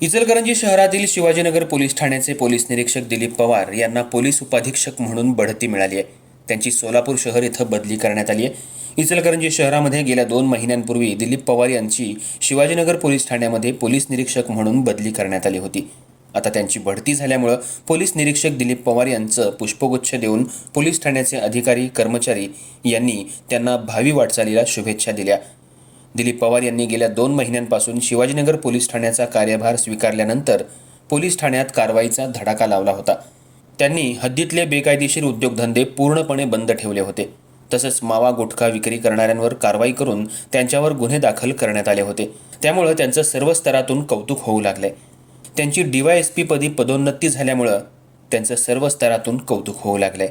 इचलकरंजी शहरातील शिवाजीनगर पोलीस ठाण्याचे पोलीस निरीक्षक दिलीप पवार यांना पोलीस उपाधीक्षक म्हणून बढती मिळाली आहे. त्यांची सोलापूर शहर इथं बदली करण्यात आली आहे. इचलकरंजी शहरामध्ये गेल्या दोन महिन्यांपूर्वी दिलीप पवार यांची शिवाजीनगर पोलीस ठाण्यामध्ये पोलीस निरीक्षक म्हणून बदली करण्यात आली होती. आता त्यांची बढती झाल्यामुळं पोलीस निरीक्षक दिलीप पवार यांचं पुष्पगुच्छ देऊन पोलीस ठाण्याचे अधिकारी कर्मचारी यांनी त्यांना भावी वाटचालीला शुभेच्छा दिल्या. दिलीप पवार यांनी गेल्या दोन महिन्यांपासून शिवाजीनगर पोलीस ठाण्याचा कार्यभार स्वीकारल्यानंतर पोलीस ठाण्यात कारवाईचा धडाका लावला होता. त्यांनी हद्दीतले बेकायदेशीर उद्योगधंदे पूर्णपणे बंद ठेवले होते. तसंच मावा गुटखा विक्री करणाऱ्यांवर कारवाई करून त्यांच्यावर गुन्हे दाखल करण्यात आले होते. त्यामुळं त्यांचं सर्व स्तरातून कौतुक होऊ लागले त्यांची डीवायएसपी पदी पदोन्नती झाल्यामुळं त्यांचं सर्व स्तरातून कौतुक होऊ लागलंय.